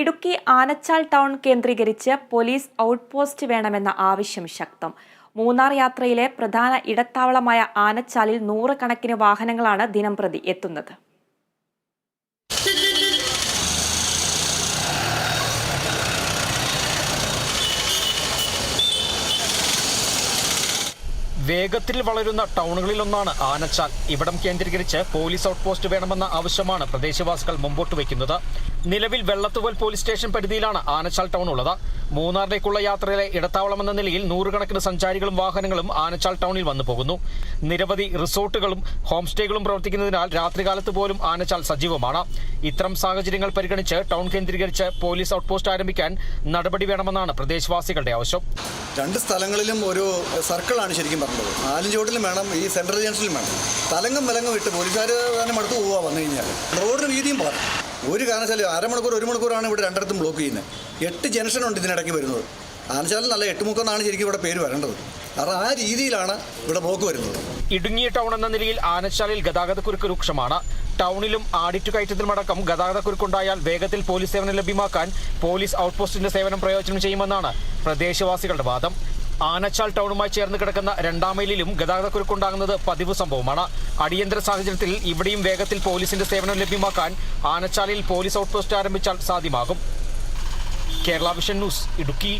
Idukki Anachal town കേന്ദ്രീകരിച്ച് police outpost വേണമെന്ന ആവശ്യം ശക്തം. മൂന്നാർ യാത്രയിലെ പ്രധാന ഇടത്താവളമായ ആനച്ചാലിൽ നൂറുകണക്കിന് വാഹനങ്ങളാണ് ദിനംപ്രതി എത്തുന്നത്. വേഗത്തിൽ വളരുന്ന ടൗണുകളിലൊന്നാണ് ആനച്ചാൽ. ഇവിടം കേന്ദ്രീകരിച്ച് പോലീസ് ഔട്ട് പോസ്റ്റ് വേണമെന്ന ആവശ്യമാണ് പ്രദേശവാസികൾ മുമ്പോട്ട് വയ്ക്കുന്നത്. നിലവിൽ വെള്ളത്തുവൽ പോലീസ് സ്റ്റേഷൻ പരിധിയിലാണ് ആനച്ചാൽ ടൗൺ ഉള്ളത് മൂന്നാറിലേക്കുള്ള യാത്രയിലെ ഇടത്താവളമെന്ന നിലയിൽ നൂറുകണക്കിന് സഞ്ചാരികളും വാഹനങ്ങളും ആനച്ചാൽ ടൗണിൽ വന്നു പോകുന്നു. നിരവധി റിസോർട്ടുകളും ഹോം സ്റ്റേകളും പ്രവർത്തിക്കുന്നതിനാൽ രാത്രികാലത്ത് പോലും ആനച്ചാൽ സജീവമാണ്. ഇത്തരം സാഹചര്യങ്ങൾ പരിഗണിച്ച് ടൗൺ കേന്ദ്രീകരിച്ച് പോലീസ് ഔട്ട് പോസ്റ്റ് ആരംഭിക്കാൻ നടപടി വേണമെന്നാണ് പ്രദേശവാസികളുടെ ആവശ്യം. രണ്ട് സ്ഥലങ്ങളിലും ഒരു സർക്കിളാണ് ശരിക്കും ആലിഞ്ചോട്ടിലും വേണം ഈ സെൻട്രൽ ജംഗ്ഷനിലും വേണം. തലങ്ങും വിലങ്ങും ഇട്ട് പോലീസുകാർ തന്നെ മടുത്ത് പോവുക വന്നു കഴിഞ്ഞാൽ റോഡിന് വീതിയും പോകാം ഒരു കാരണവശാലും അരമണിക്കൂർ ഒരു മണിക്കൂറാണ് ഇവിടെ രണ്ടിടത്തും ബ്ലോക്ക് ചെയ്യുന്നത്. എട്ട് ജംഗ്ഷനുണ്ട് ഇതിനിടയ്ക്ക് വരുന്നത്. ആനശാലം നല്ല എട്ട് എട്ടുമുക്കെന്നാണ് ശരിക്കും ഇവിടെ പേര് വരേണ്ടത്. കാരണം ആ രീതിയിലാണ് ഇവിടെ ബ്ലോക്ക് വരുന്നത്. ഇടുങ്ങിയ ടൗൺ എന്ന നിലയിൽ ആനശാലയിൽ ഗതാഗതക്കുരുക്ക് രൂക്ഷമാണ്. ടൗണിലും ആടിറ്റുകയറ്റത്തിലുമടക്കം ഗതാഗതക്കുരുക്കുണ്ടായാൽ വേഗത്തിൽ പോലീസ് സേവനം ലഭ്യമാക്കാൻ പോലീസ് ഔട്ട്പോസ്റ്റിന്റെ സേവനം പ്രയോജനം ചെയ്യുമെന്നാണ് പ്രദേശവാസികളുടെ വാദം. ആനച്ചാൽ ടൗണുമായി ചേർന്ന് കിടക്കുന്ന രണ്ടാം മൈലിലും ഗതാഗതക്കുരുക്കുണ്ടാകുന്നത് പതിവ് സംഭവമാണ്. അടിയന്തര സാഹചര്യത്തിൽ ഇവിടെയും വേഗത്തിൽ പോലീസിന്റെ സേവനം ലഭ്യമാക്കാൻ ആനച്ചാലിൽ പോലീസ് ഔട്ട്പോസ്റ്റ് ആരംഭിച്ചാൽ സാധ്യമാകും. Kerala vision news Idukki.